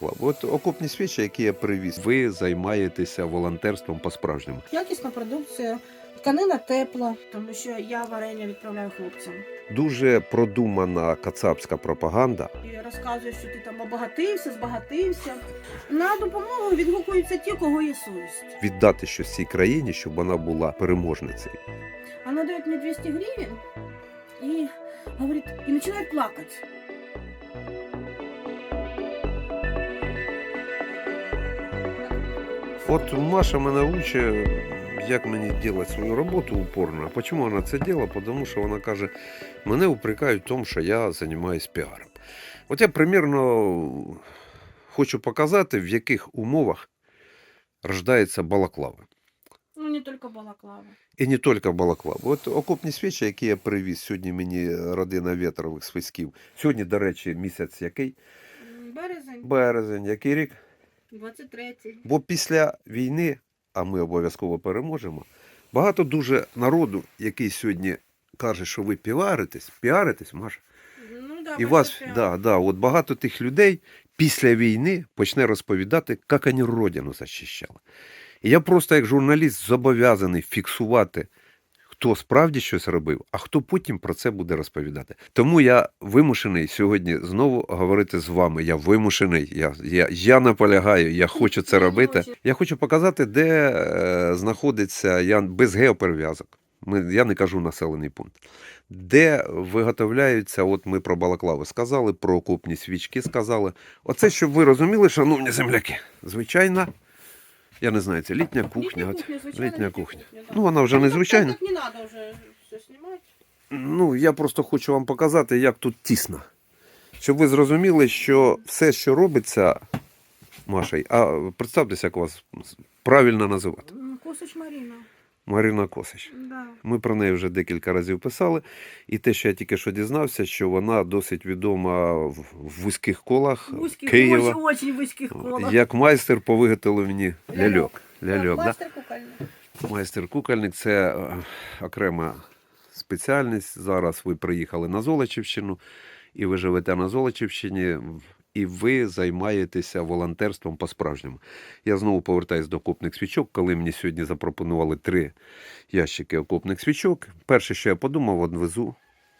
От окопні свічі, які я привіз, ви займаєтеся волонтерством по-справжньому. Якісна продукція, тканина тепла, тому що я варення відправляю хлопцям. Дуже продумана кацапська пропаганда. І розказую, що ти там обагатився, збагатився. На допомогу відгукуються ті, кого є совість. Віддати щось цій країні, щоб вона була переможницею. Она дает мне 200 гривен и говорит, и начинает плакать. От Маша мене учить, як мені робити свою роботу упорно. А чому вона це робить? Тому що вона каже, мене упрекають в тому, що я займаюся піаром. От я примірно хочу показати, в яких умовах рождається балаклава. Ну, не только балаклава. І не тільки балаклава. От окопні свічі, які я привіз, сьогодні мені родина вітрових свиськів. Сьогодні, до речі, місяць який? Березень, Березень, який рік? 23-й. Бо після війни, а ми обов'язково переможемо, багато дуже народу, який сьогодні каже, що ви піаритесь, піаритесь, Маша. Ну, да, І вас, да, да, от багато тих людей після війни почне розповідати, як вони родину захищали. І я просто, як журналіст, зобов'язаний фіксувати, хто справді щось робив, а хто потім про це буде розповідати. Тому я вимушений сьогодні знову говорити з вами. Я вимушений, я, я, я наполягаю, я хочу це робити. Я хочу показати, де е, знаходиться я без геоперев'язок. Ми, я не кажу населений пункт. Де виготовляються, от ми про балаклави сказали, про окопні свічки сказали. Оце, щоб ви розуміли, шановні земляки, звичайна, я не знаю, це літня кухня. Літня кухня, звичайна літня кухня. да. Ну, вона вже не звичайна. Так, так не треба вже все знімати. Ну, я просто хочу вам показати, як тут тісно. Щоб ви зрозуміли, що все, що робиться, Маша, а представтеся, як вас правильно називати. Косич Маріна. Марина Косич. Да. Ми про неї вже декілька разів писали. І те, що я тільки що дізнався, що вона досить відома в вузьких колах Вузьких, Києва, очень, очень вузьких колах. як майстер по виготовленні ляльок. Ляльок, да? Мастер кукольник. Майстер кукольник це е, окрема спеціальність. Зараз ви приїхали на Золочівщину, і ви живете на Золочівщині, і ви займаєтеся волонтерством по-справжньому. Я знову повертаюся до окопних свічок, коли мені сьогодні запропонували три ящики окопних свічок. Перше, що я подумав, одвезу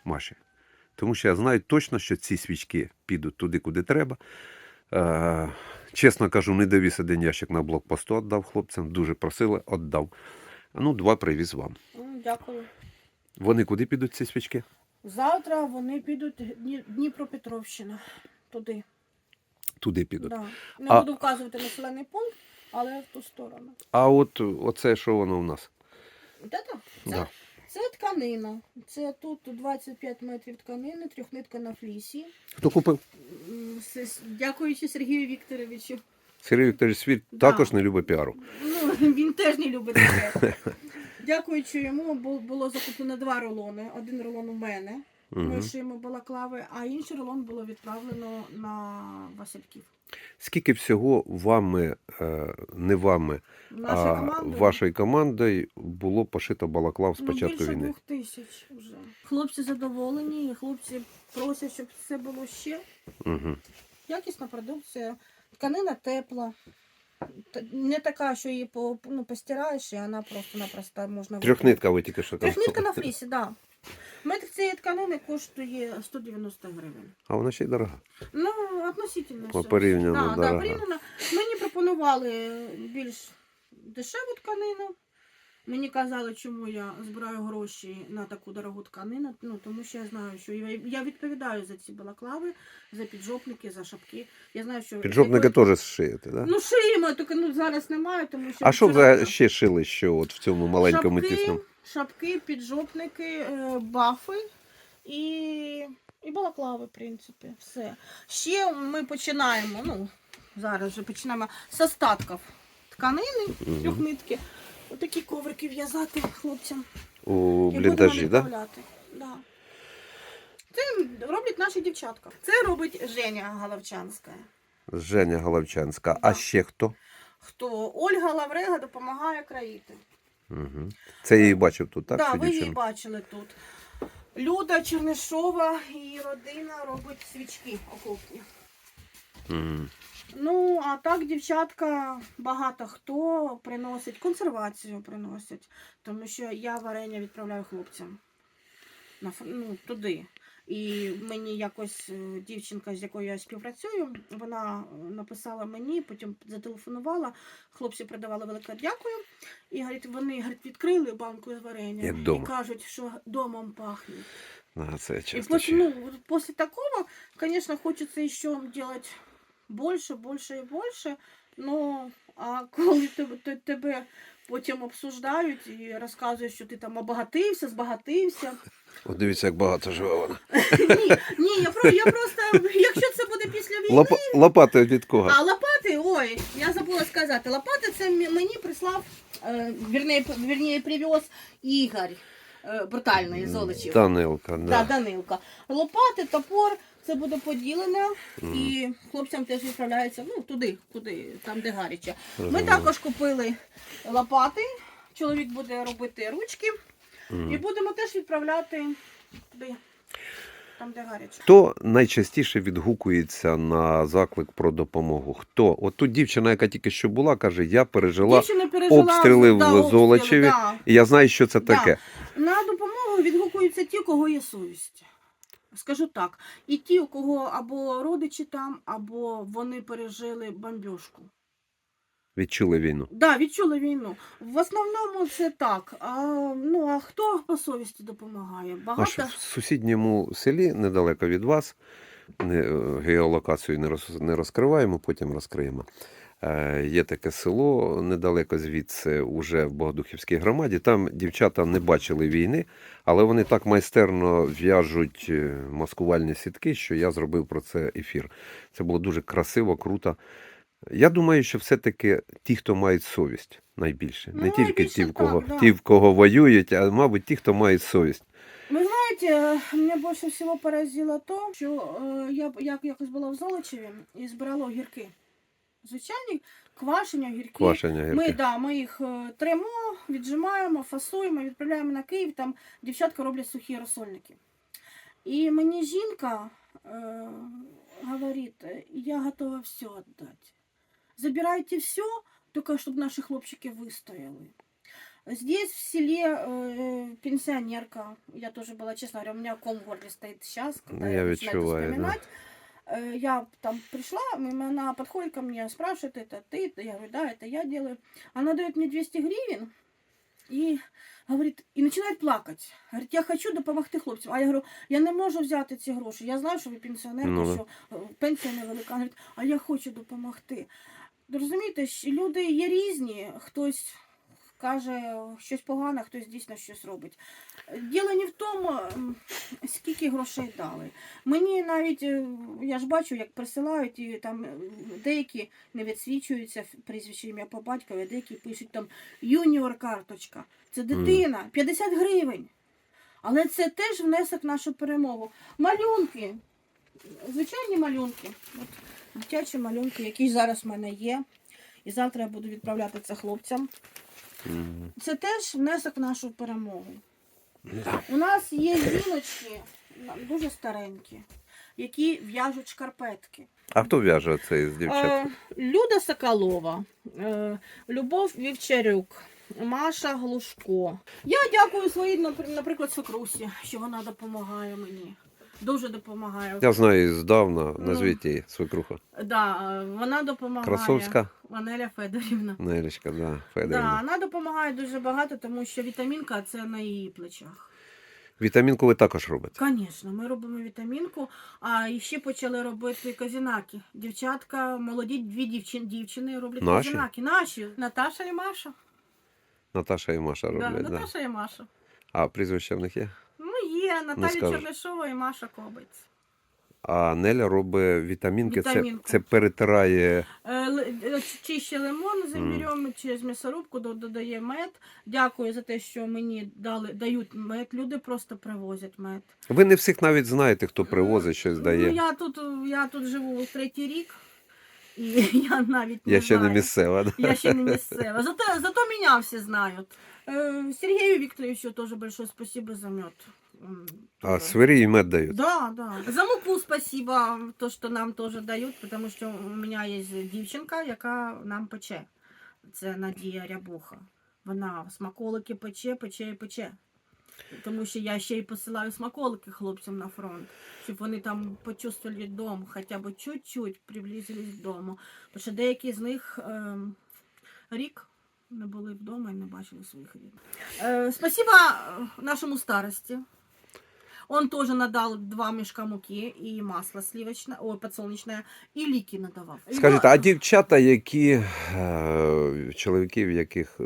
Маші. Тому що я знаю точно, що ці свічки підуть туди, куди треба. Чесно кажу, не довіз один ящик на блокпосту, віддав хлопцям. Дуже просили, віддав. Ну, два привіз вам. Дякую. Вони куди підуть ці свічки? Завтра вони підуть Дніпропетровщина. Туди. Туди підуть. Да. Не А- буду вказувати населений пункт, але в ту сторону. А от оце що воно у нас? Це, Да. це тканина. Це тут 25 метрів тканини, трьохнитка на флісі. Хто купив? Дякуючи Сергію Вікторовичу. Сергій Вікторович Світ Да. також не любить піару. Ну, він теж не любить таке. Дякуючи йому, було закуплено два рулони. Один рулон у мене. Ми шиємо балаклави, а інший рулон було відправлено на Васильків. Скільки всього вами, е, не вами, а вашою командою було пошито балаклав з ну, початку більше війни? двох тисяч вже. Хлопці задоволені, і хлопці просять, щоб це було ще. Угу. Якісна продукція, тканина тепла. Не така, що її по, ну, постираєш, і вона просто-напросто можна Трьохнитка ви тільки що Трьохнитка на флісі, так. Да. Метр цієї тканини коштує 190 гривень. А вона ще й дорога. Ну, относительно. По порівняно да, дорога. Да, порівняно. Мені пропонували більш дешеву тканину. Мені казали, чому я збираю гроші на таку дорогу тканину. Ну, тому що я знаю, що я, я відповідаю за ці балаклави, за піджопники, за шапки. Я знаю, що Піджопники якої- теж шиєте, да? Ну, шиємо, тільки ну, зараз немає, тому що. а що вчора- взагалі ще шили, що от в цьому маленькому шапки, тісному? Шапки, піджопники, е, бафи і, і балаклави, в принципі. Все. Ще ми починаємо, ну, зараз вже починаємо з остатків тканини, Мгм. трьохнитки. Отакі коврики в'язати хлопцям. У бліндажі, так? Да? Да. Це роблять наші дівчатка. Це робить Женя Головчанська. Женя Головчанська. Да. А ще хто? Хто Ольга Лаврега допомагає країти. Угу. Це я її бачив тут, так? Так, ви її бачили тут. Люда Чернишова і родина робить свічки окопні. Мгм. Ну, а так дівчатка багато хто приносить консервацію приносять, тому що я варення відправляю хлопцям на ну, туди. І мені якось е, дівчинка, з якою я співпрацюю, вона е, написала мені, потім зателефонувала. Хлопці передавали велике дякую. І говорить, вони говорить, відкрили банку з варенням Як і кажуть, що домом пахне. А, це часто после, ще. ну, после такого, конечно, хочется еще делать больше, больше и больше. Но а коли тебе, те- тебе потім обсуждають і розказують, що ти там обагатився, збагатився. От дивіться, як багато живе вона. ні, ні, я, про, я просто, якщо це буде після війни. Лопа... Лопати від кого? А лопати, ой, я забула сказати, лопати це мені прислав, е, вірніше, вірніше привез Ігор е, брутальний Золочів. Данилка, Да, да. Данилка. Лопати, топор, це буде поділено. І хлопцям теж відправляється ну, туди, куди, там, де гаряче. Ми також купили лопати. Чоловік буде робити ручки. І будемо теж відправляти туди, там, де гаряче. Хто найчастіше відгукується на заклик про допомогу? Хто? От тут дівчина, яка тільки що була, каже: я пережила, пережила обстріли в Золочеві. да. і я знаю, що це Да. таке. На допомогу відгукуються ті, кого є совість. Скажу так. І ті, у кого або родичі там, або вони пережили бомбіжку. Відчули війну. Да, відчули війну. В основному це так. А, ну а хто по совісті допомагає? Багато. в сусідньому селі, недалеко від вас, не, е, геолокацію не, роз, не розкриваємо, потім розкриємо. Е, є таке село недалеко звідси, уже в Богодухівській громаді. Там дівчата не бачили війни, але вони так майстерно в'яжуть е, маскувальні сітки, що я зробив про це ефір. Це було дуже красиво, круто. Я думаю, що все-таки ті, хто мають совість, найбільше. Не Ну, тільки найбільше ті, в кого, так, да. ті, в кого воюють, а мабуть, ті, хто мають совість. Ви знаєте, мене більше всього поразило то, що е, я як якось була в Золочеві і збирала огірки Звичайні квашені огірки. Квашення Ми, гірке. да, ми їх е, тремо, віджимаємо, фасуємо, відправляємо на Київ, там дівчатка роблять сухі розсольники. І мені жінка е, говорить, я готова все віддати. Забирайте все, только чтобы наши хлопчики выстояли. Здесь в селе э, пенсионерка, я тоже была, честно говоря, у меня ком в горле стоит сейчас, когда Ну, я, я начинаю это відчуваю, да. вспоминать. Э, Я там пришла, м, она подходит ко мне, спрашивает, это ты? Я говорю, да, это я делаю. Она дает мне 200 гривен и говорит, і починає плакати. Говорить, я хочу допомогти хлопцям. А я говорю, я не можу взяти ці гроші. Я знаю, що ви пенсіонерка, Ну, да. що е, пенсія невелика. Вона Говорить, а я хочу допомогти. Розумієте, що люди є різні, хтось каже щось погане, хтось дійсно щось робить. Діло не в тому, скільки грошей дали. Мені навіть, е, я ж бачу, як присилають, і там е, деякі не відсвічуються прізвище ім'я по батькові, деякі пишуть там юніор карточка. Це дитина, 50 гривень. Але це теж внесок в нашу перемогу. Малюнки, звичайні малюнки. От дитячі малюнки, які зараз в мене є. І завтра я буду відправляти це хлопцям. Це теж внесок в нашу перемогу. Да. У нас є жіночки, дуже старенькі, які в'яжуть шкарпетки. А хто в'яже цей з дівчат? Е, Люда Соколова, е, Любов Вівчарюк, Маша Глушко. Я дякую своїй, наприклад, свекрусі, що вона допомагає мені. Дуже допомагає. Я знаю її здавна, Ну. назвіть її свекруха. Да, вона допомагає. Красовська Ванеля Федорівна. Нелічка, да, Да, вона допомагає дуже багато, тому що вітамінка це на її плечах. Вітамінку ви також робите. Звісно, ми робимо вітамінку, а ще почали робити казінаки. Дівчатка, молоді дві дівчин, дівчини роблять Наші? казінаки. Наші. Наташа і Маша. Наташа і Маша роблять. Да, Наташа і Маша. А прізвище в них є? Ну, є Наталя скажеш. Чернишова і Маша Кобець. А Неля робить вітамінки, це, Вітамінку. це перетирає. Е, е, Чище лимон з імбирем, через м'ясорубку додає мед. Дякую за те, що мені дали, дають мед. Люди просто привозять мед. Ви не всіх навіть знаєте, хто привозить щось Ну, дає. я тут, я тут живу третій рік, і я навіть не Я ще не знаю. місцева. Да? Я ще не місцева. Зато, зато меня все знают. Э, Сергею Викторовичу тоже большое спасибо за мед. А тоже. свирі і мед дають. Да, да. За муку спасибо, то, що нам теж дають, тому що у мене є дівчинка, яка нам пече. Це Надія Рябуха. Вона смаколики пече, пече і пече. Тому що я ще й посилаю смаколики хлопцям на фронт, щоб вони там почувствовали дом, хоча б чуть-чуть приблизились до дому. Тому що деякі з них ем, рік не були вдома і не бачили своїх рідних. Е, спасибо е, нашому старості. Он тоже надал два мешка муки и масло сливочное, ой, подсолнечное, и лики надавав. Скажіть, а дівчата, які е, чоловіки, в яких е,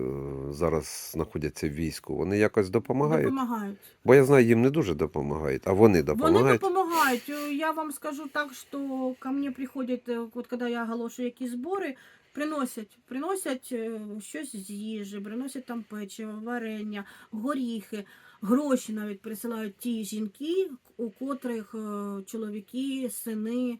зараз знаходяться в війську, вони якось допомагають? Допомагають. Бо я знаю, їм не дуже допомагають, а вони Вони допомагають. допомагають. Е, Я вам скажу так, що ко мне приходять, от коли я оголошую якісь збори, приносять, приносять щось з їжі, приносять там печиво, варення, горіхи, гроші навіть присилають ті жінки, у котрих е, чоловіки, сини.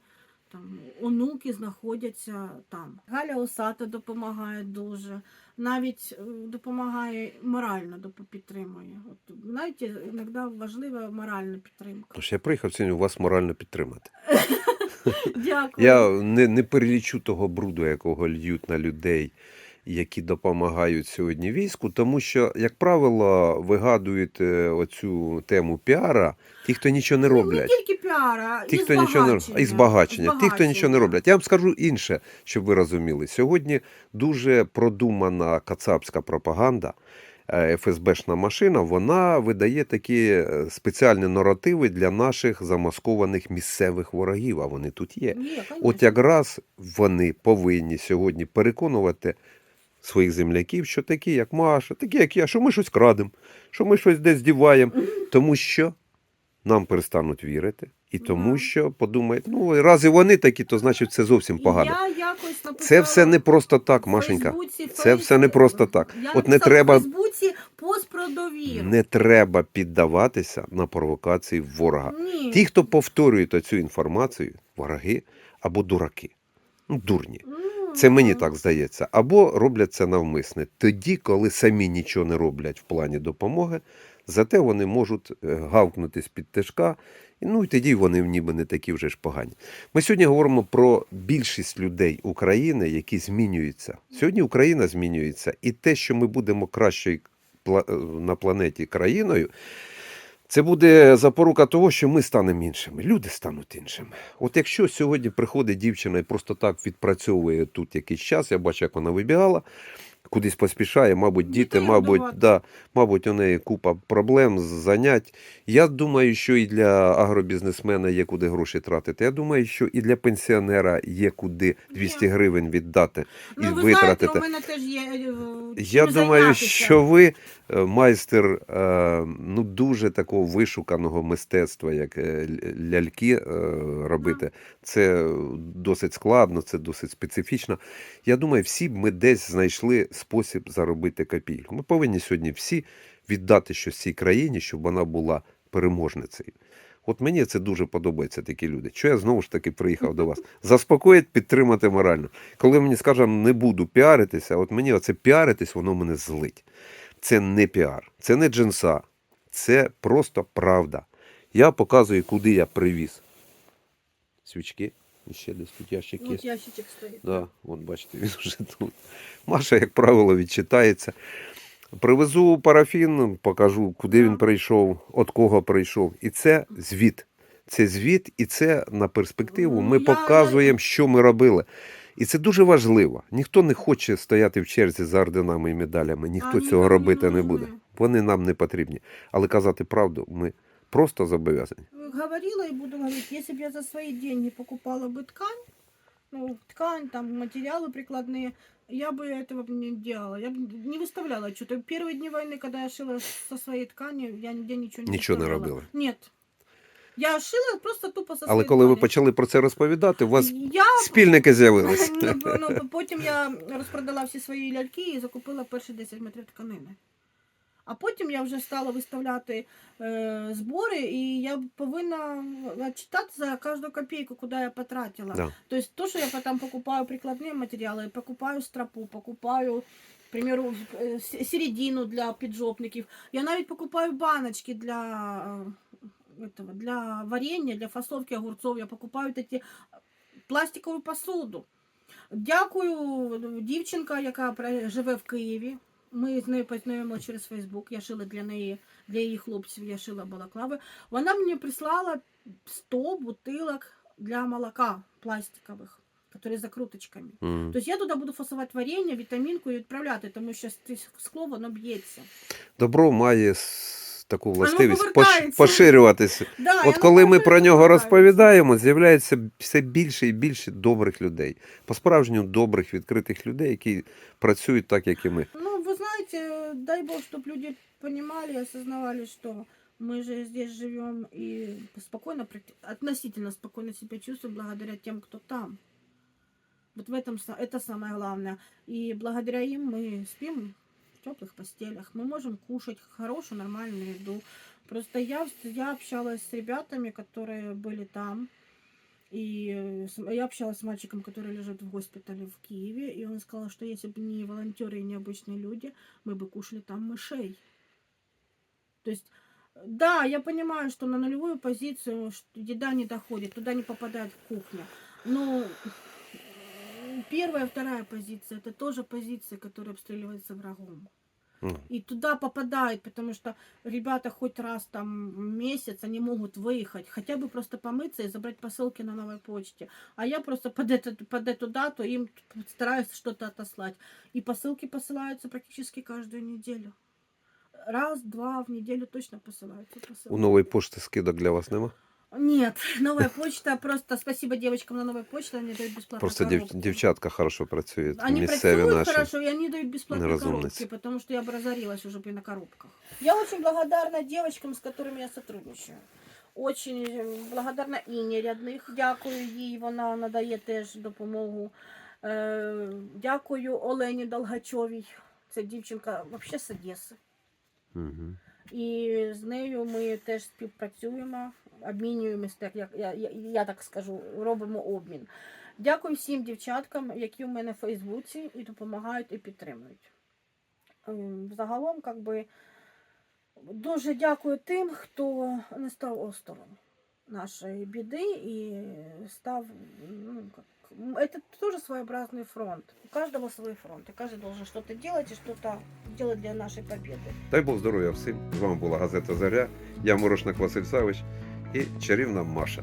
Там онуки знаходяться там. Галя Осата допомагає дуже. Навіть е, допомагає морально підтримує. От знаєте, іноді важлива моральна підтримка. Тож я приїхав сьогодні вас морально підтримати. Дякую. Я не, не перелічу того бруду, якого льють на людей, які допомагають сьогодні війську, тому що, як правило, вигадують оцю тему піара ті, хто нічого не Ну, Не роблять. тільки піара, Ті, і хто нічого не і збагачення, ті, хто нічого не роблять. Я вам скажу інше, щоб ви розуміли. Сьогодні дуже продумана кацапська пропаганда. е, ФСБшна машина, вона видає такі е, спеціальні наративи для наших замаскованих місцевих ворогів, а вони тут є. Конечно. От якраз вони повинні сьогодні переконувати своїх земляків, що такі, як Маша, такі, як я, що ми щось крадемо, що ми щось десь діваємо, тому що нам перестануть вірити, і тому що подумають, ну раз і вони такі, то значить це зовсім погано. Я якось написала Це все не просто так, Машенька. Фейсбуці, Це все не просто так. Я От не написала треба- Фейсбуці пост про довіру. Не треба піддаватися на провокації ворога. Ні. Ті, хто повторюють оцю інформацію, вороги або дураки. Ну, дурні. Ну, Це мені так здається. Або роблять це навмисне. Тоді, коли самі нічого не роблять в плані допомоги, зате вони можуть е, гавкнути з-під тишка, і, ну і тоді вони ніби не такі вже ж погані. Ми сьогодні говоримо про більшість людей України, які змінюються. Сьогодні Україна змінюється, і те, що ми будемо кращою е, на планеті країною. Це буде запорука того, що ми станемо іншими, люди стануть іншими. От якщо сьогодні приходить дівчина і просто так відпрацьовує тут якийсь час, я бачу, як вона вибігала, кудись поспішає, мабуть, діти, Дітей мабуть, да, мабуть, у неї купа проблем, занять. Я думаю, що і для агробізнесмена є куди гроші тратити. Я думаю, що і для пенсіонера є куди 200 Є. гривень віддати і Ну, ви витратити. знаєте, у мене теж є. е, Я думаю, зайнятися. що ви е, майстер е, ну, дуже такого вишуканого мистецтва, як ляльки робити. Це досить складно, це досить специфічно. Я думаю, всі б ми десь знайшли спосіб заробити копійку. Ми повинні сьогодні всі віддати щось цій країні, щоб вона була переможницею. От мені це дуже подобається, такі люди. Що я знову ж таки приїхав до вас? Заспокоїть, підтримати морально. Коли мені скажуть, не буду піаритися, от мені оце піаритись, воно мене злить. Це не піар, це не джинса, це просто правда. Я показую, куди я привіз. Свічки. І ще десь тут ящик є. От ящичок стоїть. Да, от бачите, він вже тут. Маша, як правило, відчитається. Привезу парафін, покажу, куди він прийшов, від кого прийшов. І це звіт. Це звіт, і це на перспективу. Ну, Ми я- показуємо, що ми робили. І це дуже важливо. Ніхто не хоче стояти в черзі за орденами і медалями. Ніхто цього робити не буде. Вони нам не потрібні. Але казати правду ми просто зобов'язані. Говорила и буду говорить, если бы я за свои деньги покупала бы ткань, ну, ткань, там, материалы прикладные, я бы этого б не делала. Я бы не выставляла что-то. Первые дни войны, когда я шила со своей ткани, я нигде ничего не Нічого не выставляла. робила. Нет. Я шила просто тупо со Але своей коли ви ткани. почали про це розповідати, у вас Я спільники з'явилися. Ну, ну, потім я розпродала всі свої ляльки і закупила перші 10 метрів тканини. А потім я вже стала виставляти е, збори, і я повинна відчитати за кожну копійку, куди я потратила. Да. Тобто, то, що я потім покупаю прикладні матеріали, покупаю стропу, покупаю к примеру, е, середину для піджопників. Я навіть покупаю баночки для, е, этого, для варення, для фасовки огурцов. Я покупаю такі пластикову посуду. Дякую, дівчинка, яка живе в Києві. Ми з нею познайомилися через Фейсбук. Я шила для неї, для її хлопців, я шила балаклави. Вона мені прислала 100 бутилок для молока пластикових, які з закруточками. Мгм. Тобто я туди буду фасувати варення, вітамінку і відправляти, тому що скло воно б'ється. Добро має таку властивість пош- поширюватися. Да, От коли ми про нього розповідаємо, з'являється все більше і більше добрих людей. По-справжньому добрих, відкритих людей, які працюють так, як і ми. Знаете, дай бог, чтобы люди понимали и осознавали, что мы же здесь живем и спокойно, относительно спокойно себя чувствуем благодаря тем, кто там. Вот в этом это самое главное. И благодаря им мы спим в теплых постелях. Мы можем кушать хорошую, нормальную еду. Просто я, я общалась с ребятами, которые были там. И э, я общалась с мальчиком, который лежит в госпитале в Киеве, и он сказал, что если бы не волонтеры и не обычные люди, мы бы кушали там мышей. То есть, э, да, я понимаю, что на нулевую позицию еда не доходит, туда не попадает кухня. Но э, первая, вторая позиция, это тоже позиция, которая обстреливается врагом. Мгм. И туда попадает, потому что ребята хоть раз там в месяц они могут выехать, хотя бы просто помыться и забрать посылки на новой почте. А я просто под, этот, под эту дату им стараюсь что-то отослать. И посылки посылаются практически каждую неделю. Раз, два в неделю точно посылаются посылки. У нової пошти скидок для вас нема? Нет, новая почта, просто спасибо девочкам на новой почте, они дают бесплатно Просто дів, коробку. дівчатка хорошо працюють, Они місцеві працюют наші. хорошо, и они дают бесплатные неразумницы. коробки, потому что я бы разорилась уже бы на коробках. Я очень благодарна девочкам, с которыми я сотрудничаю. Очень э, благодарна Іні рядних. Дякую їй, вона надає теж допомогу. Е, дякую Олені Долгачовій. Це дівчинка взагалі з Одеси. Мгм. І з нею ми теж співпрацюємо, обмінюємося, так, як я, я, я так скажу, робимо обмін. Дякую всім дівчаткам, які у мене в Фейсбуці і допомагають і підтримують. Ем, Загалом, як би, дуже дякую тим, хто не став осторонь нашої біди і став. Ну, как, м, это тоже своеобразный фронт. У каждого свой фронт, и каждый должен что-то делать и что-то делать для нашей победы. Дай Бог здоров'я всім. З вами була газета Заря. Я Морошник Василь Савич і чарівна Маша.